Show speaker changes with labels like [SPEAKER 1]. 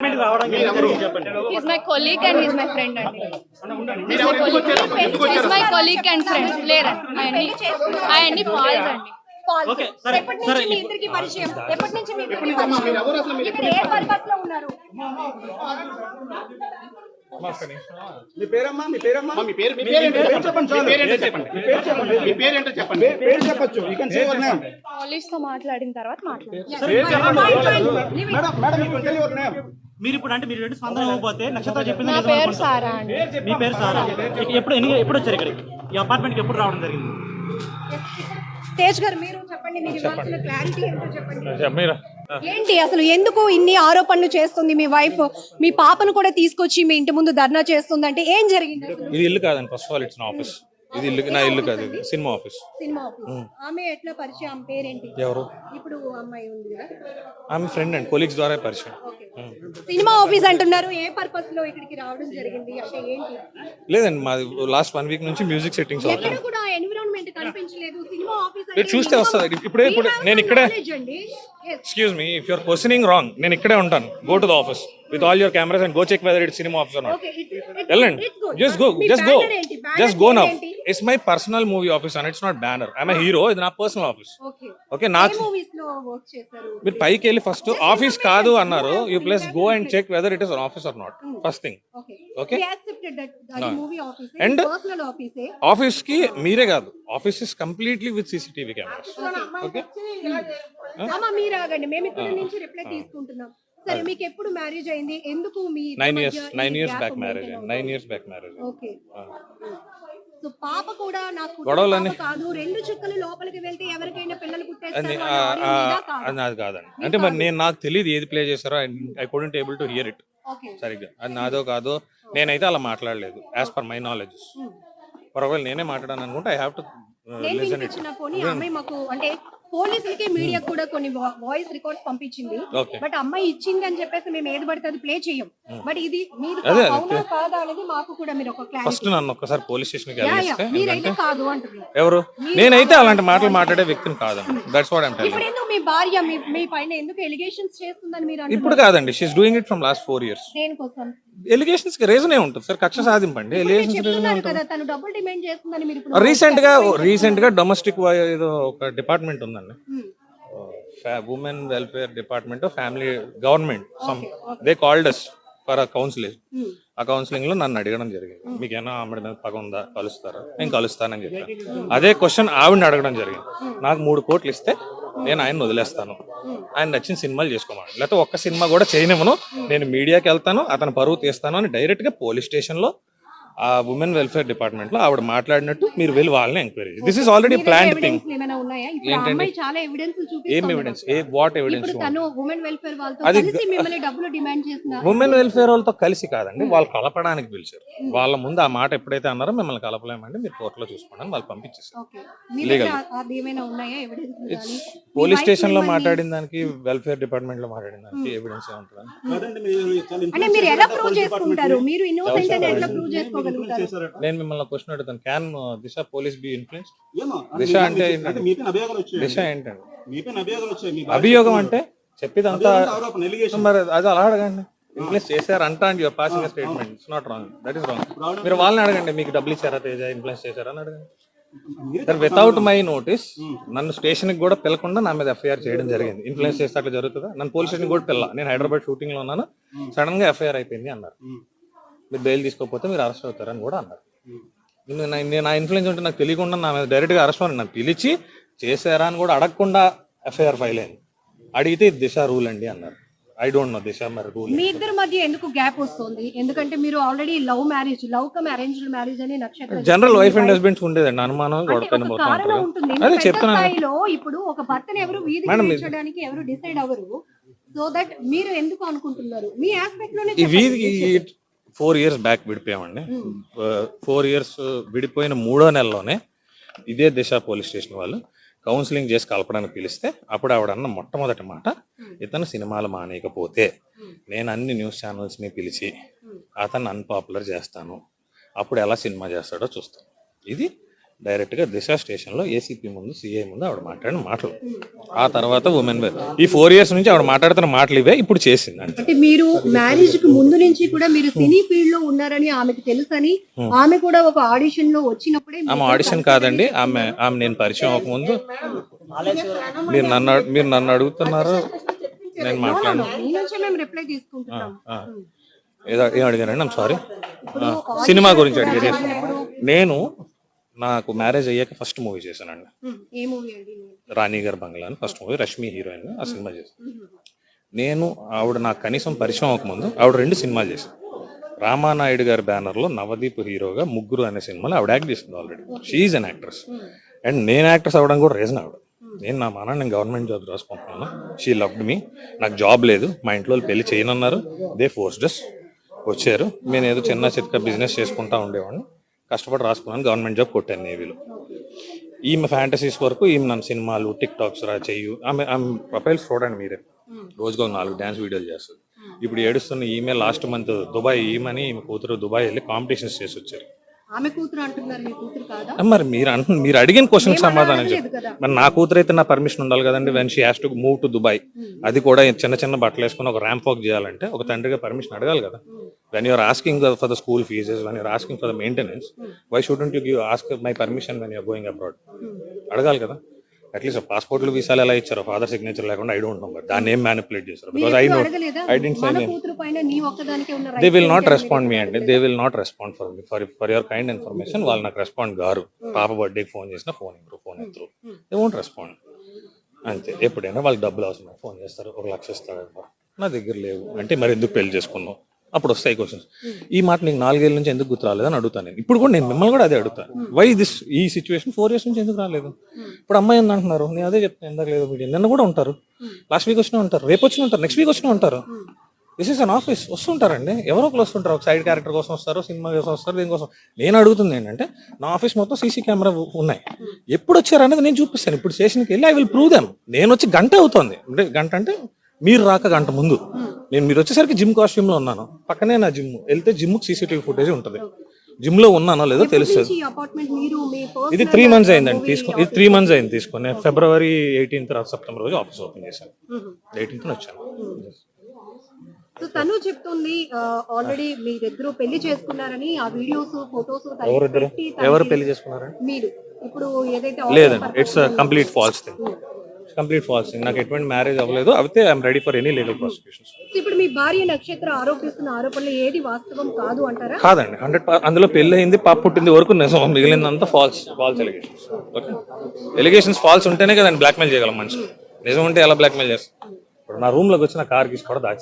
[SPEAKER 1] He's my colleague and he's my friend అండి. He's my colleague and friend. లేరండి అవన్నీ అవన్నీ ఫాల్స్ అండి.
[SPEAKER 2] ఓకే సరే
[SPEAKER 3] ఎప్పటి
[SPEAKER 2] సరే
[SPEAKER 3] నుంచి మీ ఇద్దరికి పరిచయం? ఎప్పటి నుంచి మీ ఇద్దరికి పరిచయం? ఇక్కడ ఏ పర్పస్లో ఉన్నారు?
[SPEAKER 4] మీ పేరమ్మా మీ పేరమ్మా?
[SPEAKER 5] మీ పేరు మీ పేరు ఏంటో చెప్పండి మీ పేరు ఏంటో చెప్పండి. మీ పేరు ఏంటో చెప్పండి.
[SPEAKER 4] పే- పేరు చెప్పొచ్చు. You can say your name
[SPEAKER 1] పోలీస్తో మాట్లాడిన తర్వాత మాట్లాడారు
[SPEAKER 4] madam madam you can tell your name
[SPEAKER 2] మీరు ఇప్పుడు అంటే మీరు రెండు స్పందన ఇవ్వకపోతే నక్షత్రం చెప్పింది
[SPEAKER 1] నా పేరు. సారా అండి.
[SPEAKER 2] మీ పేరు సారా? ఎప్పుడు ఎన్ని ఎప్పుడు వచ్చారు ఇక్కడికి? ఈ అపార్ట్మెంట్కి ఎప్పుడు రావడం జరిగింది?
[SPEAKER 3] తేజ్ గారు మీరు చెప్పండి మీరు ఇవ్వాల్సిన క్లారిటీ ఏంటో చెప్పండి. ఏంటి అసలు ఎందుకు ఇన్ని ఆరోపణలు చేస్తుంది మీ వైఫ్ మీ పాపను కూడా తీసుకొచ్చి మీ ఇంటి ముందు ధర్నా చేస్తుంది అంటే ఏం జరిగింది?
[SPEAKER 6] ఇది ఇల్లు కాదండి ఫస్ట్ ఆఫ్ ఆల్ ఇట్స్ నా ఆఫీస్ ఇది ఇల్లు నా ఇల్లు కాదు ఇది. Cinema office.
[SPEAKER 3] Cinema office. ఆమె ఎట్లా పరిచయం? ఆమె పేరేంటి?
[SPEAKER 6] ఎవరు?
[SPEAKER 3] ఇప్పుడు అమ్మాయి ఉంది కదా.
[SPEAKER 6] ఆమె ఫ్రెండ్ అండి. కొలీగ్స్ ద్వారా పరిచయం.
[SPEAKER 3] సినిమా ఆఫీస్ అంటున్నారు. ఏ పర్పస్లో ఇక్కడికి రావడం జరిగింది? అంటే ఏంటి?
[SPEAKER 6] లేదండి మాది లాస్ట్ వన్ వీక్ నుంచి మ్యూజిక్ సెట్టింగ్స్
[SPEAKER 3] ఎక్కడ
[SPEAKER 6] అవుతుంది.
[SPEAKER 3] కూడా ఎన్విరాన్మెంట్ కనిపించలేదు. సినిమా ఆఫీస్
[SPEAKER 6] మీరు చూస్తే వస్తుంది. ఇప్పుడే- ఇప్పుడే నేను ఇక్కడే-. Excuse me if you're questioning wrong నేను ఇక్కడే ఉంటాను. Go to the office with all your cameras and go check whether it cinema office not వెళ్ళండి. Just go just go just go now? It's my personal movie office and it's not banner I'm hero ఇది నా personal office. Okay నాకు మీరు పైకి వెళ్ళి first office కాదు అన్నారు. You plus go and check whether it is office or not first thing
[SPEAKER 3] ఆఫీసే
[SPEAKER 6] కి మీరే కాదు. Office is completely with CCTV cameras okay
[SPEAKER 3] అమ్మ మీరు ఆగండి. మేము ఇక్కడ నుంచి రిప్లై తీసుకుంటున్నాం. సరే మీకు ఎప్పుడు మ్యారేజ్ అయింది? ఎందుకు మీ
[SPEAKER 6] nine years nine years back marriage nine years back marriage
[SPEAKER 3] okay so పాప కూడా నాకు కాదు. రెండు చుక్కలు లోపలికి వెళ్తే ఎవరికైనా పిల్లలు
[SPEAKER 6] అది
[SPEAKER 3] పుట్టేస్తారు
[SPEAKER 6] కాదండి. అంటే మరి నేను నాకు తెలియదు ఏది ప్లే చేస్తారో I couldn't able to hear it సరిగ్గా. అది నాదో కాదో నేనైతే అలా మాట్లాడలేదు యాజ్ పర్ మై నాలెడ్జ్ ఒకవేళ నేనే మాట్లాడాను అనుకుంటే I have to listen it
[SPEAKER 3] అంటే పోలీసులకి మీడియా కూడా కొన్ని వాయిస్ రికార్డ్స్ పంపించింది. బట్ అమ్మాయి ఇచ్చింది అని చెప్పేసి మేము ఏది పడితే అది ప్లే చేయం. బట్ ఇది మీరు. అవునా కాదా అనేది మాకు కూడా మీరు ఒక
[SPEAKER 6] ఫస్ట్
[SPEAKER 3] క్లారిటీ
[SPEAKER 6] నన్ను ఒక్కసారి పోలీస్ స్టేషన్కి వెళ్ళిస్తే
[SPEAKER 3] మీరైతే కాదు అంటున్నారు.
[SPEAKER 6] ఎవరు? నేనైతే అలాంటి మాటలు మాట్లాడే వ్యక్తిని కాదండి. దట్స్ వాట్ ఐమ్ టెలింగ్
[SPEAKER 3] ఇప్పుడు మీ భార్య మీ పైన ఎందుకు ఎలిగేషన్స్ చేస్తుందని మీరు
[SPEAKER 6] ఇప్పుడు కాదండి. She's doing it from last four years
[SPEAKER 3] దేనికోసం?
[SPEAKER 6] ఎలిగేషన్స్కి రీజన్ ఏ ఉంటుంది? సార్ కక్ష సాధింపండి. ఎలిగేషన్స్ రీజన్ రీసెంట్గా రీసెంట్గా డొమెస్టిక్ ఏదో ఒక డిపార్ట్మెంట్ ఉందండి.
[SPEAKER 3] Hmm.
[SPEAKER 6] Women welfare department family government some they called us for a counselling
[SPEAKER 3] Hmm.
[SPEAKER 6] ఆ కౌన్సిలింగ్లో నన్ను అడగడం జరిగింది. మీకు ఏమైనా ఆమెడ మీద పగ ఉందా? కలుస్తారా? నేను కలుస్తానని చెప్పాను. అదే క్వశ్చన్ ఆవిడని అడగడం జరిగింది. నాకు మూడు కోట్లు ఇస్తే నేను ఆయన వదిలేస్తాను. ఆయన నచ్చిన సినిమాలు చేసుకోమని. లేకపోతే ఒక్క సినిమా కూడా చేయనివ్వను. నేను మీడియాకి వెళ్తాను అతను పరువు తీస్తాను అని డైరెక్ట్గా పోలీస్ స్టేషన్లో ఆ ఉమెన్ వెల్ఫేర్ డిపార్ట్మెంట్లో ఆవిడ మాట్లాడినట్టు మీరు వెళ్ళి వాళ్ళని enquiry this is already plant thing
[SPEAKER 3] evidence ఏమైనా ఉన్నాయా? ఇప్పుడు ఆ
[SPEAKER 6] ఏంటండి?
[SPEAKER 3] అమ్మాయి చాలా ఎవిడెన్స్
[SPEAKER 6] ఏం ఎవిడెన్స్ ఏ వాట్ ఎవిడెన్స్
[SPEAKER 3] ఇప్పుడు తను ఉమెన్ వెల్ఫేర్ వాళ్ళతో
[SPEAKER 6] అది
[SPEAKER 3] కలిసి మిమ్మల్ని డబ్బులు డిమాండ్ చేసిన
[SPEAKER 6] ఉమెన్ వెల్ఫేర్ వాళ్ళతో కలిసి కాదండి వాళ్ళు కలపడానికి పిలిచారు. వాళ్ళ ముందు ఆ మాట ఎప్పుడైతే అన్నారో మిమ్మల్ని కలపలేమండి మీరు కోర్టులో చూసుకోండి అని వాళ్ళు పంపించేసారు
[SPEAKER 3] ఓకే మీ దగ్గర అది ఏమైనా ఉన్నాయా ఎవిడెన్స్ కానీ
[SPEAKER 6] పోలీస్ స్టేషన్లో మాట్లాడిన దానికి వెల్ఫేర్ డిపార్ట్మెంట్లో మాట్లాడిన దానికి ఎవిడెన్స్ ఏముంటుంది
[SPEAKER 4] కాదండి మీరు చాలా
[SPEAKER 3] అంటే మీరు ఎలా ప్రూవ్ చేసుకుంటారు? మీరు ఇన్నోసెంట్ అని ఎట్లా ప్రూవ్
[SPEAKER 4] influence
[SPEAKER 6] నేను మిమ్మల్ని క్వశ్చన్ అడుగుతాను. Can Disha police be influence
[SPEAKER 4] ఏమో,
[SPEAKER 6] దిశ అంటే దిశ ఏంటండి? అభియోగం అంటే చెప్పేదంతా మరి అది అలా అడగండి. ఇన్ఫ్లుయెన్స్ చేశారు అంట and your passing statement it's not wrong that is wrong మీరు వాళ్ళని అడగండి మీకు డబ్బులు ఇచ్చారా తేజ ఇన్ఫ్లుయెన్స్ చేశారా అని అడగండి. సార్ వితౌట్ మై నోటీస్ నన్ను స్టేషన్కి కూడా పిలకుండా నా మీద ఎఫ్ఐఆర్ చేయడం జరిగింది. ఇన్ఫ్లుయెన్స్ చేస్తే అట్లా జరుగుతుందా? నన్ను పోలీస్ స్టేషన్ కూడా పిల్ల. నేను హైదరాబాద్ షూటింగ్లో ఉన్నాను. సడన్గా ఎఫ్ఐఆర్ అయిపోయింది అన్నారు. మీరు బెయిల్ తీసుకోకపోతే మీరు అరెస్ట్ అవుతారని కూడా అన్నారు. నేను నా- ఇన్ఫ్లుయెన్స్ ఉంటే నాకు తెలియకుండా నా మీద డైరెక్ట్గా అరెస్ట్ నన్ను పిలిచి చేశారా అని కూడా అడగకుండా ఎఫ్ఐఆర్ ఫైల్ అయింది. అడిగితే ఇది దిశ రూల్ అండి అన్నారు. ఐ డోంట్ నో దిశ మరి రూల్
[SPEAKER 3] మీ ఇద్దరి మధ్య ఎందుకు గ్యాప్ వస్తుంది? ఎందుకంటే మీరు already love marriage love come arranged marriage అని నక్షత్రం
[SPEAKER 6] జనరల్ వైఫ్ అండ్ హస్బెండ్స్ ఉండేదండి అనుమానం
[SPEAKER 3] కారణం ఉంటుంది.
[SPEAKER 6] అదే చెప్తున్నాను
[SPEAKER 3] ఇప్పుడు ఒక భర్తను ఎవరు
[SPEAKER 6] మేడం,
[SPEAKER 3] తీర్చడానికి ఎవరు డిసైడ్ అవ్వరు. సో దట్ మీరు ఎందుకు అనుకుంటున్నారు? మీ
[SPEAKER 6] ఆస్పెక్ట్లోనే ఫోర్ ఇయర్స్ బ్యాక్ విడిపోయామండి. ఫోర్ ఇయర్స్ విడిపోయిన మూడో నెలలోనే ఇదే దిశ పోలీస్ స్టేషన్ వాళ్ళు కౌన్సిలింగ్ చేసి కలపడానికి పిలిస్తే అప్పుడు ఆవిడ అన్న మొట్టమొదటి మాట ఇతను సినిమాలు మానేయకపోతే నేను అన్ని న్యూస్ ఛానల్స్ని పిలిచి అతను అన్పాపులర్ చేస్తాను. అప్పుడు ఎలా సినిమా చేస్తాడో చూస్తాను ఇది డైరెక్ట్గా దిశ స్టేషన్లో ఏసీపీ ముందు సిఐ ముందు ఆవిడ మాట్లాడిన మాటలు. ఆ తర్వాత ఉమెన్ వేర్ ఈ ఫోర్ ఇయర్స్ నుంచి ఆవిడ మాట్లాడుతున్న మాటలు ఇవే ఇప్పుడు చేసింది అంటే
[SPEAKER 3] మీరు మ్యారేజ్కి ముందు నుంచి కూడా మీరు సినీ ఫీల్డ్లో ఉన్నారని ఆమెకు తెలుసని ఆమె కూడా ఒక ఆడిషన్లో వచ్చినప్పుడే
[SPEAKER 6] ఆమె ఆడిషన్ కాదండి. ఆమె ఆమె నేను పరిచయం అవ్వకముందు మీరు నన్ను మీరు నన్ను అడుగుతున్నారు. నేను ఏదో ఏం అడిగారండి? ఐమ్ సారీ సినిమా గురించి అడిగారు. నేను నాకు మ్యారేజ్ అయ్యాక ఫస్ట్ మూవీ చేశానండి.
[SPEAKER 3] ఉమ్, ఏ మూవీ అండి
[SPEAKER 6] రాణి గారి బంగ్లా అని ఫస్ట్ మూవీ రష్మి హీరోయిన్ ఆ సినిమా చేశాను. నేను ఆవిడ నాకు కనీసం పరిచయం అవ్వకముందు ఆవిడ రెండు సినిమాలు చేశాను రామానాయుడు గారి బ్యానర్లో నవదీప్ హీరోగా ముగ్గురు అనే సినిమాలో ఆవిడ యాక్ట్ చేసింది already she's an actress and నేను యాక్ట్రెస్ అవ్వడం కూడా రీజన్ ఆవిడ. నేను నా మాన నేను గవర్నమెంట్ జాబ్ రాసుకుంటున్నాను. షీ లవ్డ్ మీ నాకు జాబ్ లేదు. మా ఇంట్లో వాళ్ళు పెళ్ళి చేయనన్నారు. దే ఫోర్స్డస్ వచ్చారు. నేను ఏదో చిన్న చిత్క బిజినెస్ చేసుకుంటా ఉండేవాడిని. కష్టపడి రాసుకున్నాను గవర్నమెంట్ జాబ్ కొట్టాను నేవీలో. ఈమె ఫ్యాంటసీస్ వరకు ఈమె నన్ను సినిమాలు టిక్ టాక్స్ రా చెయ్యు. ఆమె ఆమె ప్రొఫైల్స్ చూడండి మీరే. ఒక నాలుగు డ్యాన్స్ వీడియోలు చేస్తుంది. ఇప్పుడు ఏడుస్తున్న ఈమె లాస్ట్ మంత్ దుబాయ్ ఈమెని ఈమె కూతురు దుబాయ్ వెళ్ళి కాంపిటీషన్స్ చేసి వచ్చారు
[SPEAKER 3] ఆమె కూతురు అంటున్నారు మీ కూతురు కాదా?
[SPEAKER 6] ఆ, మరి మీరు అంటు మీరు అడిగిన క్వశ్చన్ సమాధానం చెప్పు. మరి నా కూతురు అయితే నా పర్మిషన్ ఉండాలి కదండి when she has to move to Dubai అది కూడా చిన్న చిన్న బట్టలు వేసుకుని ఒక ర్యాంప్ వాక్ చేయాలంటే ఒక తండ్రిగా పర్మిషన్ అడగాలి కదా. When you're asking for the school fees when you're asking for the maintenance why shouldn't you give ask my permission when you're going abroad అడగాలి కదా. అట్లీస్ట్ పాస్పోర్ట్లు వీసాలు ఎలా ఇచ్చారో ఫాదర్ సిగ్నేచర్ లేకుండా ఐ డోంట్ నో దాన్ని ఏం మ్యానిపులేట్ చేస్తారు because I know I didn't sign they will not respond me అండి they will not respond for me for for your kind information వాళ్ళు నాకు రెస్పాండ్ గారు పాప బర్త్డేకి ఫోన్ చేసినా ఫోన్ ఇవ్వరు ఫోన్ ఇద్దరు దే వోంట్ రెస్పాండ్ అంతే. ఎప్పుడైనా వాళ్ళకి డబ్బులు అవసరం ఫోన్ చేస్తారు. ఒక లక్ష ఇస్తారు నా దగ్గర లేవు. అంటే మరి ఎందుకు పెళ్ళి చేసుకున్నావు? అప్పుడు వస్తాయి క్వశ్చన్స్ ఈ మాట నీకు నాలుగేళ్ళ నుంచి ఎందుకు గుర్తు రాలేదని అడుగుతాను నేను. ఇప్పుడు కూడా నేను మిమ్మల్ని కూడా అదే అడుగుతాను. వై దిస్ ఈ సిచ్యువేషన్ ఫోర్ ఇయర్స్ నుంచి ఎందుకు రాలేదు? ఇప్పుడు అమ్మాయి అంటున్నారు. నేను అదే చెప్తాను ఎందుకు లేదు మీడియా నిన్న కూడా ఉంటారు. లాస్ట్ వీక్ వచ్చినా ఉంటారు. రేపు వచ్చినా ఉంటారు. నెక్స్ట్ వీక్ వచ్చినా ఉంటారు. దిస్ ఇస్ అన్ ఆఫీస్ వస్తుంటారండి. ఎవరో ఒకరు వస్తుంటారు. ఒక సైడ్ క్యారెక్టర్ కోసం వస్తారు సినిమా కోసం వస్తారు దీనికోసం నేను అడుగుతుంది ఏంటంటే నా ఆఫీస్ మొత్తం సీసీ కెమెరా ఉన్నాయి. ఎప్పుడు వచ్చారు అనేది నేను చూపిస్తాను. ఇప్పుడు స్టేషన్కి వెళ్ళి ఐ విల్ ప్రూవ్ దెమ్ నేను వచ్చి గంట అవుతుంది. అంటే గంట అంటే మీరు రాక గంట ముందు. నేను మీరు వచ్చేసరికి జిమ్ కాస్ట్యూమ్లో ఉన్నాను. పక్కనే నా జిమ్. వెళ్తే జిమ్ సీసీటీవీ ఫుటేజ్ ఉంటుంది. జిమ్లో ఉన్నానో లేదో తెలుస్తుంది ఇది త్రీ మంత్స్ అయిందండి. తీసుకుని ఇది త్రీ మంత్స్ అయింది తీసుకుని ఫిబ్రవరి ఎయిటీన్త్ సెప్టెంబర్ రోజు ఆఫీస్ ఓపెన్ చేశాను. ఎయిటీన్త్ వచ్చాను.
[SPEAKER 3] సో తను చెప్తుంది ఆల్రెడీ మీ దగ్గర పెళ్ళి చేసుకున్నారని ఆ వీడియోస్ ఫొటోస్
[SPEAKER 6] ఎవరిద్దరు? ఎవరు పెళ్ళి చేసుకున్నారండి?
[SPEAKER 3] మీరు. ఇప్పుడు ఏదైతే
[SPEAKER 6] లేదండి. It's complete false thing complete false నాకు ఎటువంటి మ్యారేజ్ అవ్వలేదు. అయితే I'm ready for any legal prosecutions.
[SPEAKER 3] ఇప్పుడు మీ భార్య నక్షత్ర ఆరోపిస్తున్న ఆరోపణలు ఏది వాస్తవం కాదు అంటారా?
[SPEAKER 6] కాదండి. హండ్రెడ్ అందులో పెళ్ళి అయింది పాప పుట్టింది వరకు నిజం. మిగిలిందంతా false false allegations okay? Allegations false ఉంటేనే కదండి బ్లాక్మెయిల్ చేయగలం మనిషి నిజం ఉంటే ఎలా బ్లాక్మెయిల్ చేస్తాం ఇప్పుడు నా రూమ్లోకి వచ్చి నా కార్ గీసి కూడా దాచి